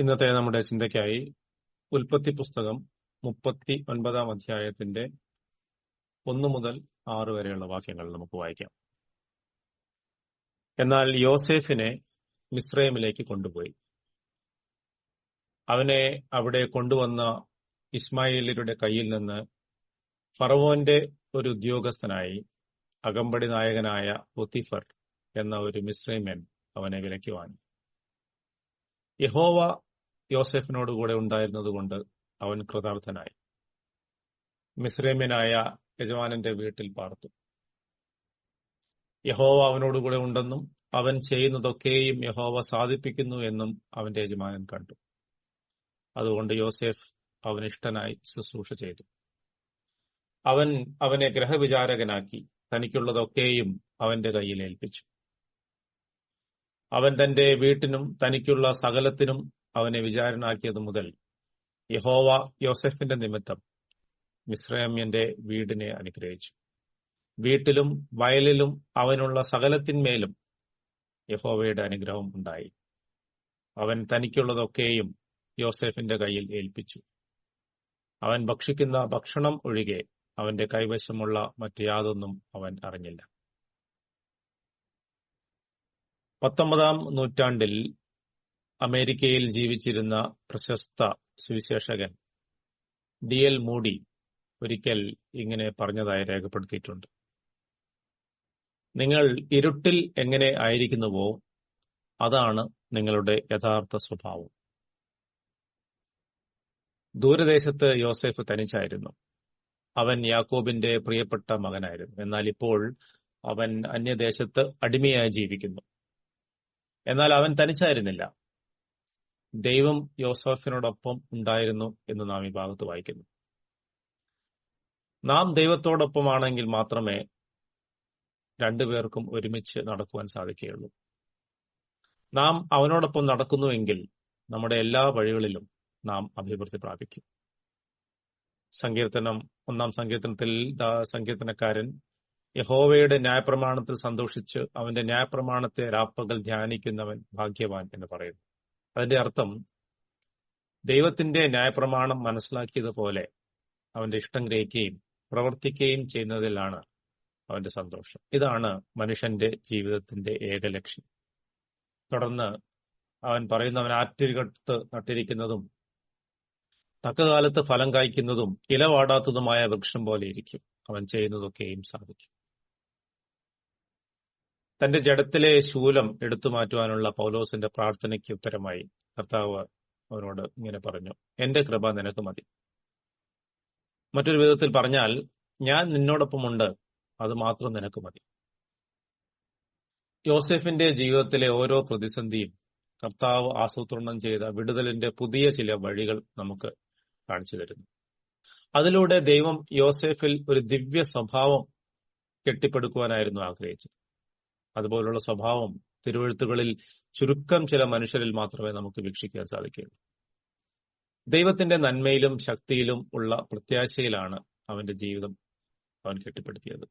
ഇന്നത്തെ നമ്മുടെ ചിന്തയ്ക്കായി ഉൽപ്പത്തി പുസ്തകം മുപ്പത്തി ഒൻപതാം അധ്യായത്തിന്റെ ഒന്നു മുതൽ ആറ് വരെയുള്ള വാക്യങ്ങൾ നമുക്ക് വായിക്കാം. എന്നാൽ യോസേഫിനെ മിസ്രൈമിലേക്ക് കൊണ്ടുപോയി. അവനെ അവിടെ കൊണ്ടുവന്ന ഇസ്മായിലരുടെ കയ്യിൽ നിന്ന് ഫറവോന്റെ ഒരു ഉദ്യോഗസ്ഥനായി അകമ്പടി നായകനായ പൊത്തിഫർ എന്ന ഒരു മിസ്രൈമൻ അവനെ വിലക്കി വാങ്ങി. യഹോവ യോസെഫിനോട് കൂടെ ഉണ്ടായിരുന്നതുകൊണ്ട് അവൻ കൃതാർത്ഥനായി. മിസ്രൈമ്യനായ യജമാനന്റെ വീട്ടിൽ പാർത്തു. യഹോവ അവനോടുകൂടെ ഉണ്ടെന്നും അവൻ ചെയ്യുന്നതൊക്കെയും യഹോവ സാധിപ്പിക്കുന്നു എന്നും അവന്റെ യജമാനൻ കണ്ടു. അതുകൊണ്ട് യോസെഫ് അവനിഷ്ടനായി ശുശ്രൂഷ ചെയ്തു. അവൻ അവനെ ഗ്രഹവിചാരകനാക്കി തനിക്കുള്ളതൊക്കെയും അവന്റെ കയ്യിൽ ഏൽപ്പിച്ചു. അവൻ തന്റെ വീട്ടിനും തനിക്കുള്ള സകലത്തിനും അവനെ വിചാരണാക്കിയത് മുതൽ യഹോവ യോസെഫിന്റെ നിമിത്തം മിശ്രമ്യന്റെ വീടിനെ അനുഗ്രഹിച്ചു. വീട്ടിലും വയലിലും അവനുള്ള സകലത്തിന്മേലും യഹോവയുടെ അനുഗ്രഹം ഉണ്ടായി. അവൻ തനിക്കുള്ളതൊക്കെയും യോസെഫിന്റെ കയ്യിൽ ഏൽപ്പിച്ചു. അവൻ ഭക്ഷിക്കുന്ന ഭക്ഷണം ഒഴികെ അവന്റെ കൈവശമുള്ള മറ്റു യാതൊന്നും അവൻ അറിഞ്ഞില്ല. പത്തൊമ്പതാം നൂറ്റാണ്ടിൽ അമേരിക്കയിൽ ജീവിച്ചിരുന്ന പ്രശസ്ത സുവിശേഷകൻ ഡി എൽ മൂഡി ഒരിക്കൽ ഇങ്ങനെ പറഞ്ഞതായി രേഖപ്പെടുത്തിയിട്ടുണ്ട്. നിങ്ങൾ ഇരുട്ടിൽ എങ്ങനെ ആയിരിക്കുന്നുവോ അതാണ് നിങ്ങളുടെ യഥാർത്ഥ സ്വഭാവം. ദൂരദേശത്ത് യോസെഫ് തനിച്ചായിരുന്നു. അവൻ യാക്കോബിന്റെ പ്രിയപ്പെട്ട മകനായിരുന്നു. എന്നാൽ ഇപ്പോൾ അവൻ അന്യദേശത്ത് അടിമയായി ജീവിക്കുന്നു. എന്നാൽ അവൻ തനിച്ചായിരുന്നില്ല. ദൈവം യോസഫിനോടൊപ്പം ഉണ്ടായിരുന്നു എന്ന് നാം ഈ ഭാഗത്ത് വായിക്കുന്നു. നാം ദൈവത്തോടൊപ്പമാണെങ്കിൽ മാത്രമേ രണ്ടുപേർക്കും ഒരുമിച്ച് നടക്കുവാൻ സാധിക്കുകയുള്ളൂ. നാം അവനോടൊപ്പം നടക്കുന്നുവെങ്കിൽ നമ്മുടെ എല്ലാ വഴികളിലും നാം അഭിവൃദ്ധി പ്രാപിക്കും. സങ്കീർത്തനം ഒന്നാം സങ്കീർത്തനത്തിൽ സങ്കീർത്തനക്കാരൻ യഹോവയുടെ ന്യായപ്രമാണത്തിൽ സന്തോഷിച്ച് അവന്റെ ന്യായപ്രമാണത്തെ രാപ്പകൽ ധ്യാനിക്കുന്നവൻ ഭാഗ്യവാൻ എന്ന് പറയുന്നു. അതിന്റെ അർത്ഥം ദൈവത്തിന്റെ ന്യായപ്രമാണം മനസ്സിലാക്കിയതുപോലെ അവന്റെ ഇഷ്ടം ഗ്രഹിക്കുകയും പ്രവർത്തിക്കുകയും ചെയ്യുന്നതിലാണ് അവന്റെ സന്തോഷം. ഇതാണ് മനുഷ്യന്റെ ജീവിതത്തിന്റെ ഏക ലക്ഷ്യം. തുടർന്ന് അവൻ പറയുന്ന അവൻ ആറ്റിരികത്ത് നട്ടിരിക്കുന്നതും തക്കകാലത്ത് ഫലം കായ്ക്കുന്നതും ഇലവാടാത്തതുമായ വൃക്ഷം പോലെ ഇരിക്കും. അവൻ ചെയ്യുന്നതൊക്കെയും സാധിക്കും. തന്റെ ജഡത്തിലെ ശൂലം എടുത്തു മാറ്റുവാനുള്ള പൗലോസിന്റെ പ്രാർത്ഥനയ്ക്ക് ഉത്തരമായി. കർത്താവ് അവനോട് ഇങ്ങനെ പറഞ്ഞു എന്റെ കൃപ നിനക്ക് മതി. മറ്റൊരു വിധത്തിൽ പറഞ്ഞാൽ ഞാൻ നിന്നോടൊപ്പമുണ്ട് അത് മാത്രം നിനക്ക് മതി. യോസെഫിന്റെ ജീവിതത്തിലെ ഓരോ പ്രതിസന്ധിയും കർത്താവ് ആസൂത്രണം ചെയ്ത വിടുതലിന്റെ പുതിയ ചില വഴികൾ നമുക്ക് കാണിച്ചു തരുന്നു. അതിലൂടെ ദൈവം യോസെഫിൽ ഒരു ദിവ്യ സ്വഭാവം കെട്ടിപ്പടുക്കുവാനായിരുന്നു ആഗ്രഹിച്ചത്. അതുപോലുള്ള സ്വഭാവം തിരുവഴുത്തുകളിൽ ചുരുക്കം ചില മനുഷ്യരിൽ മാത്രമേ നമുക്ക് വീക്ഷിക്കാൻ സാധിക്കുകയുള്ളൂ. ദൈവത്തിന്റെ നന്മയിലും ശക്തിയിലും ഉള്ള പ്രത്യാശയിലാണ് അവന്റെ ജീവിതം അവൻ കെട്ടിപ്പടുത്തിയത്.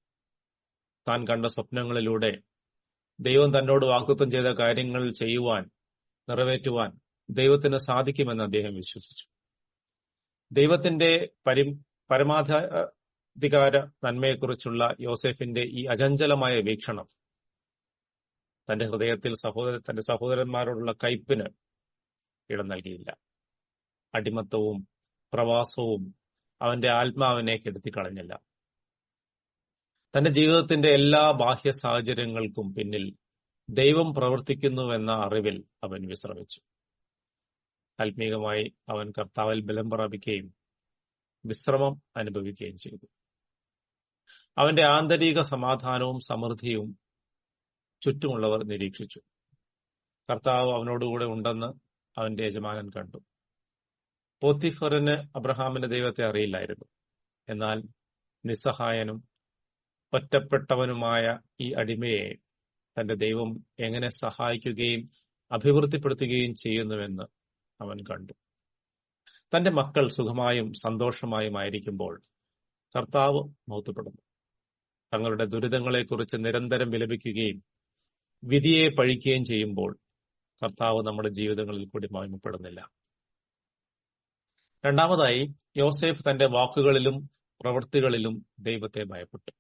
താൻ കണ്ട സ്വപ്നങ്ങളിലൂടെ ദൈവം തന്നോട് വാക്തത്വം ചെയ്ത കാര്യങ്ങൾ ചെയ്യുവാൻ നിറവേറ്റുവാൻ ദൈവത്തിന് സാധിക്കുമെന്ന് അദ്ദേഹം വിശ്വസിച്ചു. ദൈവത്തിന്റെ പരി പരമാധികാര നന്മയെക്കുറിച്ചുള്ള യോസെഫിന്റെ ഈ അചഞ്ചലമായ വീക്ഷണം തന്റെ ഹൃദയത്തിൽ സഹോദര തന്റെ സഹോദരന്മാരോടുള്ള കയ്പിന് ഇടം നൽകിയില്ല. അടിമത്തവും പ്രവാസവും അവന്റെ ആത്മാവിനെ കെടുത്തിക്കളഞ്ഞില്ല. തന്റെ ജീവിതത്തിന്റെ എല്ലാ ബാഹ്യ സാഹചര്യങ്ങൾക്കും പിന്നിൽ ദൈവം പ്രവർത്തിക്കുന്നുവെന്ന അറിവിൽ അവൻ വിശ്രമിച്ചു. ആത്മീകമായി അവൻ കർത്താവിൽ ബലം പ്രാപിക്കുകയും വിശ്രമം അനുഭവിക്കുകയും ചെയ്തു. അവന്റെ ആന്തരിക സമാധാനവും സമൃദ്ധിയും ചുറ്റുമുള്ളവർ നിരീക്ഷിച്ചു. കർത്താവ് അവനോടുകൂടെ ഉണ്ടെന്ന് അവന്റെ യജമാനൻ കണ്ടു. പോത്തിഫറിന് അബ്രഹാമിന്റെ ദൈവത്തെ അറിയില്ലായിരുന്നു. എന്നാൽ നിസ്സഹായനും ഒറ്റപ്പെട്ടവനുമായ ഈ അടിമയെ തന്റെ ദൈവം എങ്ങനെ സഹായിക്കുകയും അഭിവൃദ്ധിപ്പെടുത്തുകയും ചെയ്യുന്നുവെന്ന് അവൻ കണ്ടു. തന്റെ മക്കൾ സുഖമായും സന്തോഷമായും ആയിരിക്കുമ്പോൾ കർത്താവ് മൗത്തപ്പെടുന്നു തങ്ങളുടെ ദുരിതങ്ങളെക്കുറിച്ച് നിരന്തരം വിലപിക്കുകയും വിധിയെ പഴിക്കുകയും ചെയ്യുമ്പോൾ കർത്താവ് നമ്മുടെ ജീവിതങ്ങളിൽ കൂടി മഹിമപ്പെടുന്നില്ല. രണ്ടാമതായി യോസേഫ് തന്റെ വാക്കുകളിലും പ്രവൃത്തികളിലും ദൈവത്തെ ഭയപ്പെട്ടു.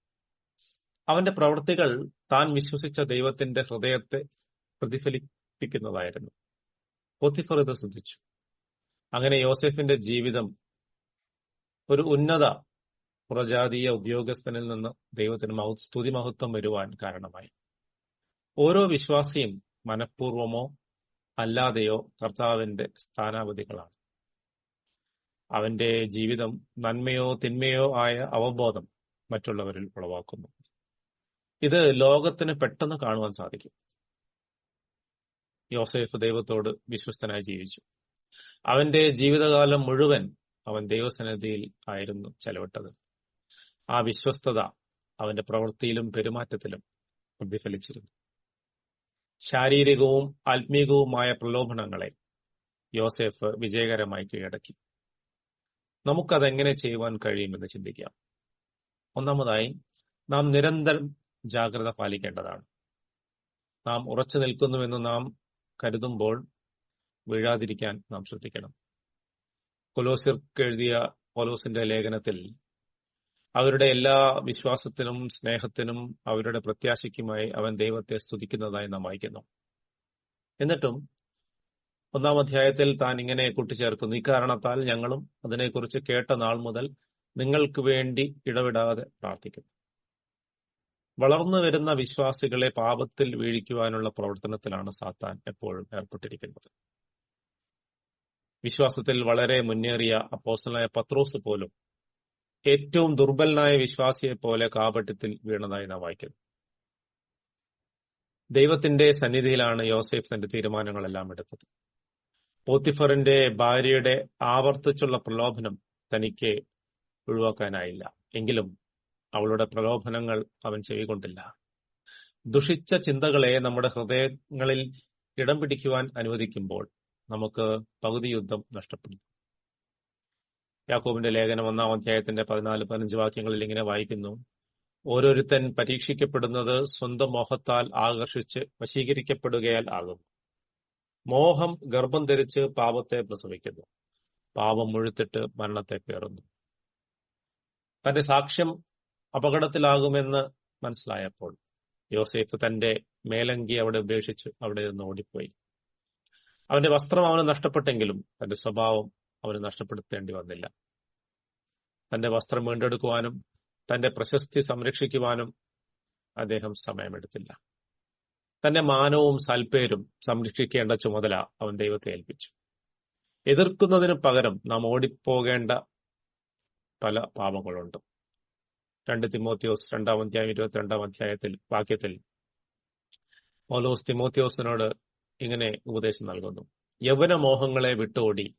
അവന്റെ പ്രവൃത്തികൾ താൻ വിശ്വസിച്ച ദൈവത്തിന്റെ ഹൃദയത്തെ പ്രതിഫലിപ്പിക്കുന്നതായിരുന്നു. പൊത്തിഫർ ഇത് ശ്രദ്ധിച്ചു. അങ്ങനെ യോസെഫിന്റെ ജീവിതം ഒരു ഉന്നത പുറജാതീയ ഉദ്യോഗസ്ഥനിൽ നിന്ന് ദൈവത്തിന് സ്തുതിമഹത്വം സ്തുതി മഹത്വം വരുവാൻ കാരണമായി. ഓരോ വിശ്വാസിയും മനഃപൂർവമോ അല്ലാതെയോ കർത്താവിന്റെ സ്ഥാനാപതികളാണ്. അവന്റെ ജീവിതം നന്മയോ തിന്മയോ ആയ അവബോധം മറ്റുള്ളവരിൽ ഉളവാക്കുന്നു. ഇത് ലോകത്തിന് പെട്ടെന്ന് കാണുവാൻ സാധിക്കും. യോസേഫ് ദൈവത്തോട് വിശ്വസ്തനായി ജീവിച്ചു. അവന്റെ ജീവിതകാലം മുഴുവൻ അവൻ ദൈവസന്നിധിയിൽ ആയിരുന്നു ചെലവിട്ടത്. ആ വിശ്വസ്തത അവന്റെ പ്രവൃത്തിയിലും പെരുമാറ്റത്തിലും പ്രതിഫലിച്ചിരുന്നു. ശാരീരികവും ആത്മീകവുമായ പ്രലോഭനങ്ങളെ യോസെഫ് വിജയകരമായി കീഴടക്കി. നമുക്കതെങ്ങനെ ചെയ്യുവാൻ കഴിയുമെന്ന് ചിന്തിക്കാം. ഒന്നാമതായി നാം നിരന്തരം ജാഗ്രത പാലിക്കേണ്ടതാണ്. നാം ഉറച്ചു നിൽക്കുന്നുവെന്ന് നാം കരുതുമ്പോൾ വീഴാതിരിക്കാൻ നാം ശ്രദ്ധിക്കണം. കൊലോസിർക്ക് എഴുതിയ പോലോസിന്റെ ലേഖനത്തിൽ അവരുടെ എല്ലാ വിശ്വാസത്തിനും സ്നേഹത്തിനും അവരുടെ പ്രത്യാശയ്ക്കുമായി അവൻ ദൈവത്തെ സ്തുതിക്കുന്നതായി നാം വായിക്കുന്നു. എന്നിട്ടും ഒന്നാം അധ്യായത്തിൽ താൻ ഇങ്ങനെ കൂട്ടിച്ചേർക്കുന്നു. ഇക്കാരണത്താൽ ഞങ്ങളും അതിനെക്കുറിച്ച് കേട്ട നാൾ മുതൽ നിങ്ങൾക്ക് വേണ്ടി ഇടവിടാതെ പ്രാർത്ഥിക്കുന്നു വളർന്നു വരുന്ന വിശ്വാസികളെ പാപത്തിൽ വീഴിക്കുവാനുള്ള പ്രവർത്തനത്തിലാണ് സാത്താൻ എപ്പോഴും ഏർപ്പെട്ടിരിക്കുന്നത്. വിശ്വാസത്തിൽ വളരെ മുന്നേറിയ അപ്പോസലായ പത്രോസ് പോലും ഏറ്റവും ദുർബലനായ വിശ്വാസിയെ പോലെ കാപട്യത്തിൽ വീണതായി നാം വായിക്കുന്നു. ദൈവത്തിന്റെ സന്നിധിയിലാണ് യോസേഫ് തന്റെ തീരുമാനങ്ങളെല്ലാം എടുത്തത്. പോത്തിഫറിന്റെ ഭാര്യയുടെ ആവർത്തിച്ചുള്ള പ്രലോഭനം തനിക്ക് ഒഴിവാക്കാനായില്ല. എങ്കിലും അവളുടെ പ്രലോഭനങ്ങൾ അവൻ ചെവികൊണ്ടില്ല ദുഷിച്ച ചിന്തകളെ നമ്മുടെ ഹൃദയങ്ങളിൽ ഇടം പിടിക്കുവാൻ അനുവദിക്കുമ്പോൾ നമുക്ക് പകുതി യുദ്ധം നഷ്ടപ്പെടും. യാക്കോബിന്റെ ലേഖനം ഒന്നാം അധ്യായത്തിന്റെ പതിനാല് പതിനഞ്ച് വാക്യങ്ങളിൽ ഇങ്ങനെ വായിക്കുന്നു. ഓരോരുത്തൻ പരീക്ഷിക്കപ്പെടുന്നത് സ്വന്തം മോഹത്താൽ ആകർഷിച്ച് വശീകരിക്കപ്പെടുകയാൽ ആകും. മോഹം ഗർഭം ധരിച്ച് പാപത്തെ പ്രസവിക്കുന്നു. പാപം മുഴുത്തിട്ട് മരണത്തെ പേറുന്നു. തന്റെ സാക്ഷ്യം അപകടത്തിലാകുമെന്ന് മനസ്സിലായപ്പോൾ യോസേഫ് തന്റെ മേലങ്കി അവിടെ ഉപേക്ഷിച്ച് അവിടെ നിന്ന് ഓടിപ്പോയി. അവന്റെ വസ്ത്രം അവന് നഷ്ടപ്പെട്ടെങ്കിലും തന്റെ സ്വഭാവം അവന് നഷ്ടപ്പെടുത്തേണ്ടി വന്നില്ല. തന്റെ വസ്ത്രം വീണ്ടെടുക്കുവാനും തന്റെ പ്രശസ്തി സംരക്ഷിക്കുവാനും അദ്ദേഹം സമയമെടുത്തില്ല. തന്റെ മാനവും സൽപ്പേരും സംരക്ഷിക്കേണ്ട ചുമതല അവൻ ദൈവത്തെ ഏൽപ്പിച്ചു. എതിർക്കുന്നതിന് പകരം നാം ഓടിപ്പോകേണ്ട പല പാപങ്ങളുണ്ട്. രണ്ട് തിമോത്തിയോസ് രണ്ടാം അധ്യായം ഇരുപത്തിരണ്ടാം അധ്യായത്തിൽ വാക്യത്തിൽ പൗലോസ് തിമോത്യോസിനോട് ഇങ്ങനെ ഉപദേശം നൽകുന്നു. യൗവന മോഹങ്ങളെ വിട്ടോടി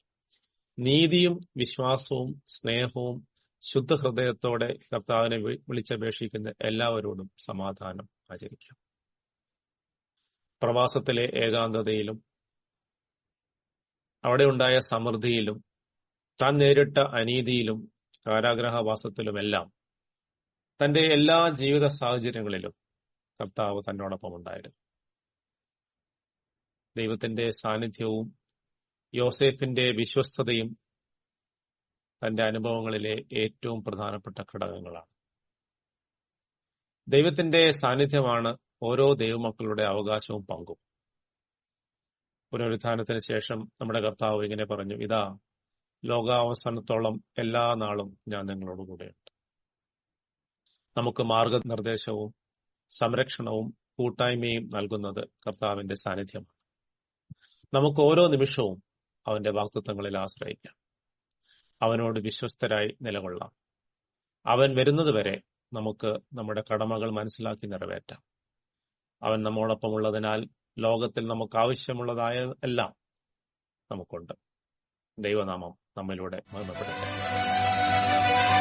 നീതിയും വിശ്വാസവും സ്നേഹവും ശുദ്ധഹൃദയത്തോടെ കർത്താവിനെ വിളിച്ചപേക്ഷിക്കുന്ന എല്ലാവരോടും സമാധാനം ആചരിക്കാം. പ്രവാസത്തിലെ ഏകാന്തതയിലും അവിടെ ഉണ്ടായ സമൃദ്ധിയിലും താൻ നേരിട്ട അനീതിയിലും കാരാഗ്രഹവാസത്തിലുമെല്ലാം തന്റെ എല്ലാ ജീവിത സാഹചര്യങ്ങളിലും കർത്താവ് തന്നോടൊപ്പം ഉണ്ടായിരുന്നു ദൈവത്തിന്റെ സാന്നിധ്യവും യോസേഫിന്റെ വിശ്വസ്തതയും തന്റെ അനുഭവങ്ങളിലെ ഏറ്റവും പ്രധാനപ്പെട്ട ഘടകങ്ങളാണ്. ദൈവത്തിന്റെ സാന്നിധ്യമാണ് ഓരോ ദൈവമക്കളുടെ അവകാശവും പങ്കും. പുനരുത്ഥാനത്തിന് ശേഷം നമ്മുടെ കർത്താവ് ഇങ്ങനെ പറഞ്ഞു ഇതാ ലോകാവസാനത്തോളം എല്ലാ നാളും ഞാൻ നിങ്ങളോട് കൂടെയുണ്ട്. നമുക്ക് മാർഗനിർദ്ദേശവും സംരക്ഷണവും കൂട്ടായ്മയും നൽകുന്നത് കർത്താവിന്റെ സാന്നിധ്യമാണ്. നമുക്ക് ഓരോ നിമിഷവും അവന്റെ വാക്തത്വങ്ങളിൽ ആശ്രയിക്കാം. അവനോട് വിശ്വസ്തരായി നിലകൊള്ളാം. അവൻ വരുന്നതുവരെ നമുക്ക് നമ്മുടെ കടമകൾ മനസ്സിലാക്കി നിറവേറ്റാം. അവൻ നമ്മോടൊപ്പം ഉള്ളതിനാൽ ലോകത്തിൽ നമുക്ക് ആവശ്യമുള്ളതായ എല്ലാം നമുക്കുണ്ട്. ദൈവനാമം നമ്മിലൂടെ മഹിമപ്പെടട്ടെ